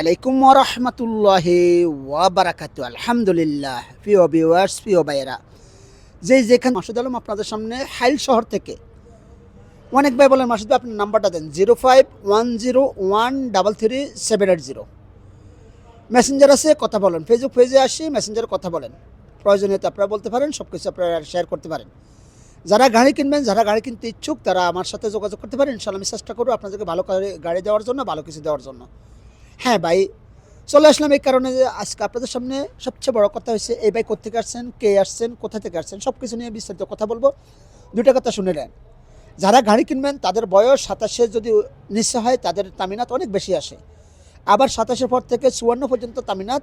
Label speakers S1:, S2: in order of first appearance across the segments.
S1: আলাইকুম রহমতুল্লাহ ওয়াবারাকাতু। আলহামদুলিল্লাহ। প্রিয় ভিউয়ার্স প্রিয় ভাইয়েরা যে যেখানে মাসুদ আলম আপনাদের সামনে হাইল শহর থেকে, অনেক ভাই বলেন, মাসুদ ভাই আপনার নাম্বারটা দেন zero five one zero one double three seven eight zero. Messenger আছে, কথা বলেন। ফেসবুক পেজে আসি মেসেঞ্জারে কথা বলেন। প্রয়োজনীয়তা আপনারা বলতে পারেন সব কিছু আপনারা শেয়ার করতে পারেন। যারা গাড়ি কিনবেন, যারা গাড়ি কিনতে ইচ্ছুক, তারা আমার সাথে যোগাযোগ করতে পারেন। ইনশাল্লাহ আমি চেষ্টা করব আপনাদেরকে ভালো গাড়ি দেওয়ার জন্য, ভালো কিছু দেওয়ার জন্য। হ্যাঁ ভাই, চলে আসলাম এই কারণে যে আজকে আপনাদের সামনে সবচেয়ে বড় কথা হচ্ছে এই ভাই কোথেকে আসছেন, কে আসছেন, কোথা থেকে আসছেন সব কিছু নিয়ে বিস্তারিত কথা বলব। দুইটা কথা শুনে নেন। যারা গাড়ি কিনবেন, তাদের বয়স সাতাশে যদি নিশ্চয় হয়, তাদের তামিনাত অনেক বেশি আসে। আবার সাতাশের পর থেকে চুয়ান্ন পর্যন্ত তামিনাত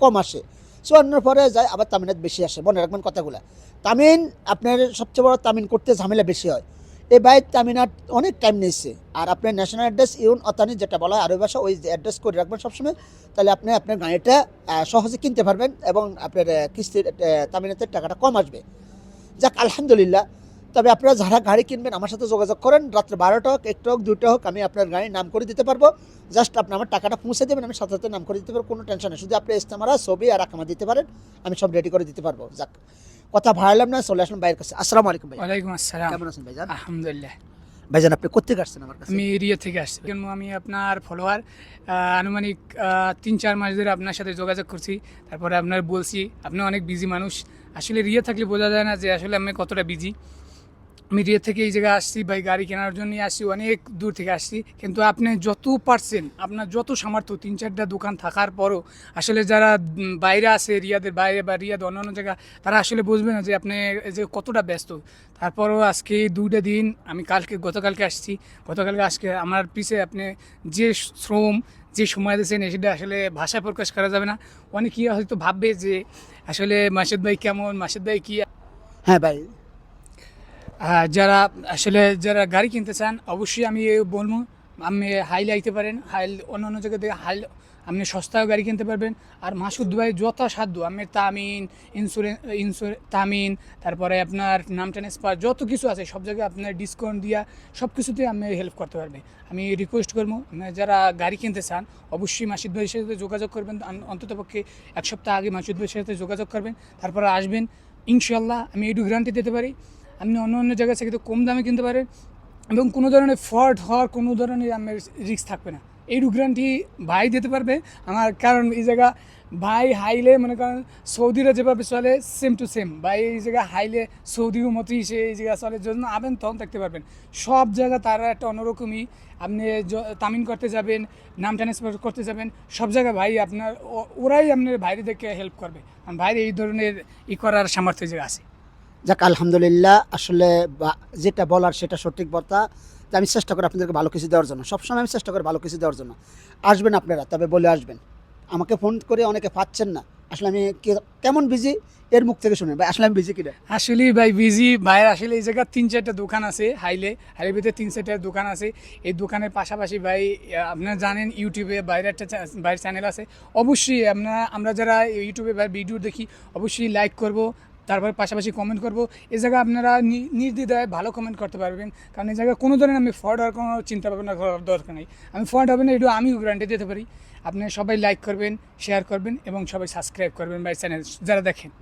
S1: কম আসে। চুয়ান্নর পরে যায়, আবার তামিনাত বেশি আসে। মনে রাখবেন কথাগুলো। তামিন, আপনার সবচেয়ে বড় তামিন করতে ঝামেলা বেশি হয়। এই বাইক তামিনাত অনেক টাইম নিয়েছে। আর আপনার ন্যাশনাল অ্যাড্রেস ইউন, অতানি যেটা বলা হয়, আরবি ভাষা, ওই অ্যাড্রেস করে রাখবেন সবসময়। তাহলে আপনি আপনার গাড়িটা সহজে কিনতে পারবেন এবং আপনার কিস্তির তামিনাতের টাকাটা কম আসবে। যাক, আলহামদুলিল্লাহ তবে আপনারা যারা গাড়ি কিনবেন আমার সাথে যোগাযোগ করেন। রাত্রে বারোটা হোক একটা হোক দুটো হোক আমি আপনার গাড়ির নাম করে দিতে পারব। জাস্ট আপনি আমার টাকাটা পৌঁছে দেবেন আমি সাথে সাথে নাম করে দিতে পারব কোনো টেনশন নেই। শুধু আপনি ইস্তেমারা ছবি আর আকামা দিতে পারেন আমি সব রেডি করে দিতে পারব। যাক কথা ভাড়ালাম না চলে আসলাম ভাইয়ের কাছে। আসসালামু আলাইকুম ভাই
S2: ওয়ালাইকুম আসসালাম।
S1: কেমন আছেন ভাইজান?
S2: আলহামদুলিল্লাহ।
S1: ভাইজান আপনি কোথেকে আসছেন আমার কাছে?
S2: আমি এরিয়া থেকে আসছি। কেন আমি আপনার ফলোয়ার আনুমানিক তিন চার মাস ধরে আপনার সাথে যোগাযোগ করছি। তারপরে আপনার বলছি আপনি অনেক বিজি মানুষ। আসলে রিয়া থাকলে বোঝা যায় না যে আসলে আমি কতটা বিজি আমি রিয়া থেকে এই জায়গায় আসছি ভাই গাড়ি কেনার জন্য আসছি, অনেক দূর থেকে আসছি। কিন্তু আপনি যত পারছেন, আপনার যত সামর্থ্য, তিন চারটা দোকান থাকার পরও আসলে যারা বাইরে আছে, রিয়াদের বাইরে বা রিয়াদ অন্যান্য জায়গা, তারা আসলে বুঝবে না যে আপনি যে কতটা ব্যস্ত। তারপরও আজকে দুইটা দিন, আমি কালকে, গতকালকে আসছি। গতকালকে আজকে আমার পিছে আপনি যে শ্রম, যে সময় দিয়েছেন, সেটা আসলে ভাষা প্রকাশ করা যাবে না। অনেকেই হয়তো ভাববে যে আসলে মাসুদ ভাই কেমন, মাসুদ ভাই কী?
S1: হ্যাঁ ভাই
S2: যারা আসলে যারা গাড়ি কিনতে চান, অবশ্যই আমি বলব আপনি হাইল আইতে পারেন, হাইল অন্য অন্য জায়গা থেকে হাইল, আপনি সস্তায় গাড়ি কিনতে পারবেন। আর মাসুদ ভাই যথাসাধ্য আপনি তামিন ইন্স্যুরেন্স ইন্স্যুরেন্স তামিন, তারপরে আপনার নাম ট্রান্সফার যত কিছু আছে, সব জায়গায় আপনার ডিসকাউন্ট দিয়া সব কিছুতেই আমি হেল্প করতে পারবেন আমি রিকোয়েস্ট করব যারা গাড়ি কিনতে চান, অবশ্যই মাসুদ ভাইয়ের সাথে যোগাযোগ করবেন অন্তত পক্ষে এক সপ্তাহ আগে মাসুদ ভাইয়ের সাথে যোগাযোগ করবেন, তারপরে আসবেন। ইনশাল্লাহ আমি এইটু গ্যারান্টি দিতে পারি। আপনি অন্য অন্য জায়গা থেকে কম দামে কিনতে পারেন এবং কোনো ধরনের ফল্ট হওয়ার কোনো ধরনের আমার রিস্ক থাকবে না। এই গ্যারান্টি ভাই দিতে পারবে। আমার কারণ এই জায়গা ভাই হাইলে মনে করেন সৌদিরা যেভাবে চলে সেম টু সেম ভাই এই জায়গা হাইলে সৌদির মতোই সে এই জায়গা চলে যখন আবেন তখন দেখতে পারবেন। সব জায়গা তারা একটা অন্যরকমই। আপনি য- তামিন করতে যাবেন, নাম ট্রান্সফার করতে যাবেন, সব জায়গায় ভাই আপনার ওরাই আপনার বাইরে থেকে হেল্প করবে। কারণ বাইরে এই ধরনের ই করার সামর্থ্য জায়গা আছে।
S1: যাক, আলহামদুলিল্লাহ, আসলে যেটা বলার সেটা সঠিক বার্তা। যে আমি চেষ্টা করি আপনাদেরকে ভালো কিছু দেওয়ার জন্য। সবসময় আমি চেষ্টা করি ভালো কিছু দেওয়ার জন্য। আসবেন আপনারা, তবে বলে আসবেন। আমাকে ফোন করে অনেকে পাচ্ছেন না। আসলে আমি কেমন বিজি এর মুখ থেকে শুনে ভাই, আসলে আমি বিজি কিনা
S2: আসলে ভাই বিজি ভাইয়ের আসলে এই জায়গায় তিন চারটা দোকান আছে, হাইলে। হাইলে ভিতরে তিন চারটা দোকান আছে। এই দোকানের পাশাপাশি ভাই আপনারা জানেন, ইউটিউবে বাইরে একটা বাইরের চ্যানেল আছে। অবশ্যই আপনারা আমরা যারা ইউটিউবে ভাই ভিডিও দেখি, অবশ্যই লাইক করব। তারপর পাশাপাশি কমেন্ট করব। এই জায়গায় আপনারা নির্দ্বিধায় ভালো কমেন্ট করতে পারবেন। কারণ এই জায়গায় কোনো ধরনের আমি ফ্রড হওয়ার কোনো চিন্তা ভাবনা করার দরকার নেই। আমি ফ্রড হবে না এটু আমিও গ্যারান্টি দিতে পারি। আপনি সবাই লাইক করবেন শেয়ার করবেন এবং সবাই সাবস্ক্রাইব করবেন ভাই চ্যানেল যারা দেখেন।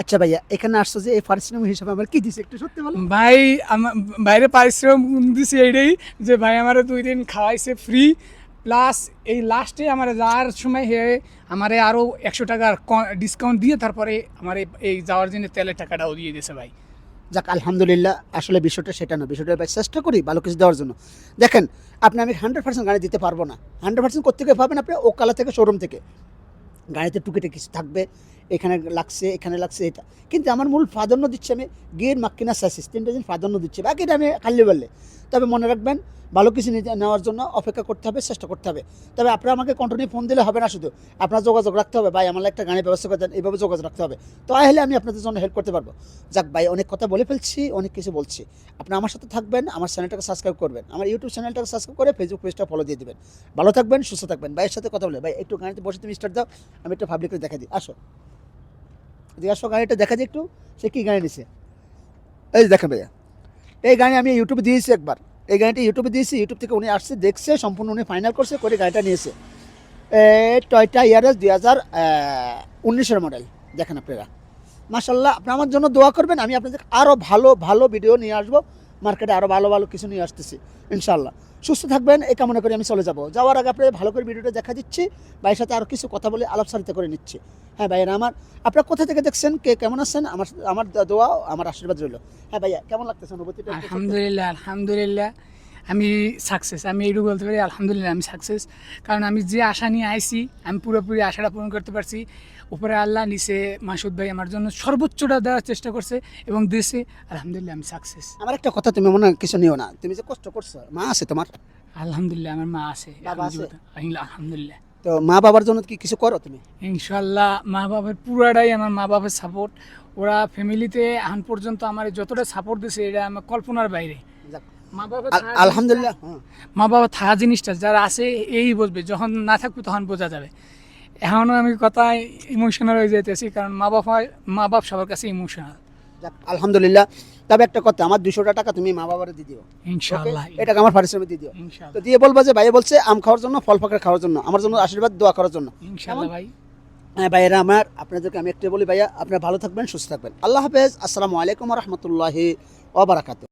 S1: আচ্ছা ভাইয়া এখানে আসছো যে এই পারিশ্রমিক হিসাবে আমার কি দিছে? একটু সত্যি বলো।
S2: ভাই আমার বাইরে পারিশ্রমিক দিছি এইটাই যে ভাই আমার দুই দিন খাওয়াইছে ফ্রি প্লাস এই লাস্টে আমার যাওয়ার সময় হয়ে আমারে আরও একশো টাকার ডিসকাউন্ট দিয়ে তারপরে আমার এই- যাওয়ার জন্য তেলের টাকাটাও দিয়ে দিয়েছে ভাই।
S1: যাক, আলহামদুলিল্লাহ, আসলে বিষয়টা সেটা না, বিষয়টা ভাই চেষ্টা করি ভালো কিছু দেওয়ার জন্য। দেখেন, আপনি আমি হান্ড্রেড পার্সেন্ট গাড়ি দিতে পারব না। হান্ড্রেড পার্সেন্ট কোথেকে পাবেন আপনি? ওকালা থেকে শোরুম থেকে। গাড়িতে টুকিটে কিছু থাকবে এখানে লাগছে এখানে লাগছে, এটা। কিন্তু আমার মূল প্রাধান্য দিচ্ছে আমি গিয়ের মাক্কিনা তিনটা দিন প্রাধান্য দিচ্ছে। বাকিটা আমি খালি বললে। তবে মনে রাখবেন, ভালো কিছু নেওয়ার জন্য অপেক্ষা করতে হবে, চেষ্টা করতে হবে। তবে আপনারা আমাকে কন্টিনিউ ফোন দিলে হবে না শুধু। আপনার যোগাযোগ রাখতে হবে। ভাই, আমার একটা গাড়ির ব্যবস্থা করে দেন। এইভাবে যোগাযোগ রাখতে হবে। তো হলে আমি আপনাদের জন্য হেল্প করতে পারব। যাক ভাই, অনেক কথা বলে ফেলছি, অনেক কিছু বলছি। আপনি আমার সাথে থাকবেন, আমার চ্যানেলটাকে সাবস্ক্রাইব করবেন। আমার ইউটিউব চ্যানেলটাকে সাবস্ক্রাইব করে ফেসবুক পেজটা ফলো দিয়ে দিবেন। ভালো থাকবেন, সুস্থ থাকবেন। ভাইয়ের সাথে কথা বলে, ভাই, একটু গাড়িতে বসে তুমি স্টার্ট দাও, আমি একটু পাবলিককে দেখা দিই। আসো। আসো গাড়িটা দেখা যায় একটু, সে কী গাড়ি নিছে? এই দেখে দেখেন ভাইয়া, এই গাড়ি আমি ইউটিউবে দিয়েছি একবার। এই গাড়িটা ইউটিউবে দিয়েছি, ইউটিউব থেকে উনি আসছে, দেখছে, সম্পূর্ণ উনি ফাইনাল করছে, করে গাড়িটা নিয়েছে। টয়টা ইয়ারেস দুই হাজার উনিশের মডেল দেখেন আপনারা। মাসাল্লাহ আপনি আমার জন্য দোয়া করবেন, আমি আপনাদের আরও ভালো ভালো ভিডিও নিয়ে আসব। মার্কেটে আরও ভালো ভালো কিছু নিয়ে আসতেছি ইনশাল্লাহ সুস্থ থাকবেন, এই কামনা করে আমি চলে যাব। যাওয়ার আগে আপনার ভালো করে ভিডিওটা দেখা দিচ্ছি, ভাইয়ের সাথে আরও কিছু কথা বলে আলাপসারিতা করে নিচ্ছি। হ্যাঁ ভাইয়েরা আমার, আপনারা কোথা থেকে দেখছেন? কে কেমন আছেন? আমার আমার দোয়া, আমার আশীর্বাদ রইল। হ্যাঁ ভাইয়া, কেমন লাগতেছে অনুভূতিটা?
S2: আলহামদুলিল্লাহ আলহামদুলিল্লাহ। আমি সাকসেস আমি এইটুকু বলতে পারি আলহামদুলিল্লাহ আমি সাকসেস কারণ আমি যে আশা নিয়ে আইছি আমি পুরোপুরি আশাটা পূরণ করতে পারছি। উপরে আল্লাহ নিচে মাসুদ ভাই আমার জন্য সর্বোচ্চটা দেওয়ার চেষ্টা করছে এবং দেশে আলহামদুলিল্লাহ আমি সাকসেস
S1: আমার একটা কথা তুমি মনে কিছু নিও না। তুমি যে কষ্ট করছ মা আছে তোমার?
S2: আলহামদুলিল্লাহ আমার মা আছে। আলহামদুলিল্লাহ
S1: তো মা বাবার জন্য কি কিছু করো তুমি?
S2: ইনশাল্লাহ মা বাবার পুরাটাই আমার মা বাবার সাপোর্ট ওরা ফ্যামিলিতে এখন পর্যন্ত আমার যতটা সাপোর্ট দিছে এটা আমার কল্পনার বাইরে।
S1: আলহামদুলিল্লাহ হ্যাঁ।
S2: মা বাবা থাকা জিনিসটা যারা আছে এই বুঝবে যখন না থাকবে তখন বোঝা যাবে। এখনও আমি কথায় ইমোশনাল হয়ে যেতেছি কারণ মা বাবা মা বাপ সবার কাছে ইমোশনাল
S1: আলহামদুলিল্লাহ। তবে একটা কথা আমার দুশোটা টাকা তুমি মা বাবারে দিয়ে দিও।
S2: ইনশাল্লাহ
S1: Okay? এটাকে আমার পারিশ্রমিক দিয়ে দিও। তো দিয়ে বলবা যে ভাই বলছে আম খাওয়ার জন্য ফল ফাঁকড়া খাওয়ার জন্য আমার জন্য আশীর্বাদ দোয়া করার জন্য।
S2: ইনশাল্লাহ ভাই।
S1: হ্যাঁ ভাইয়েরা আমার আপনাদেরকে আমি একটু বলি ভাইয়া আপনারা ভালো থাকবেন সুস্থ থাকবেন। আল্লাহ হাফেজ আসসালামু আলাইকুম রহমতুল্লাহি ওবরাকাত